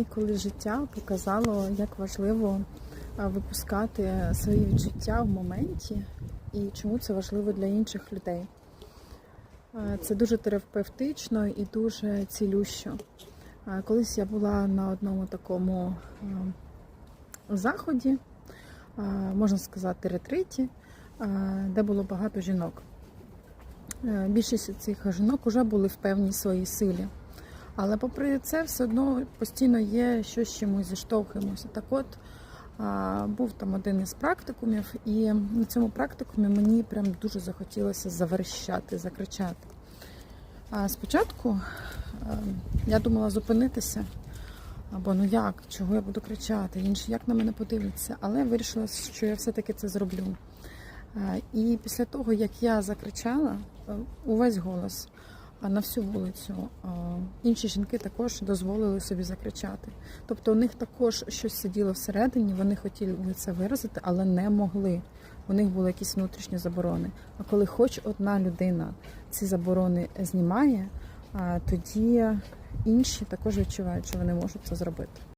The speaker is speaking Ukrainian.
мені колись життя показало, як важливо випускати свої відчуття в моменті і чому це важливо для інших людей. Це дуже терапевтично і дуже цілющо. Колись я була на одному такому заході, можна сказати, ретриті, де було багато жінок. Е, Більшість цих жінок вже були в певній своїй силі. Але попри це, все одно постійно є щось з чимось зіштовхуємося. Так от був там один із практикумів, і на цьому практикумі мені прям дуже захотілося заверещати, закричати. А спочатку я думала зупинитися, або ну як, чого я буду кричати, інші як на мене подивляться, але вирішила, що я все-таки це зроблю. І після того, як я закричала увесь голос на всю вулицю, інші жінки також дозволили собі закричати. Тобто у них також щось сиділо всередині, вони хотіли це виразити, але не могли. У них були якісь внутрішні заборони. А коли хоч одна людина ці заборони знімає, тоді інші також відчувають, що вони можуть це зробити.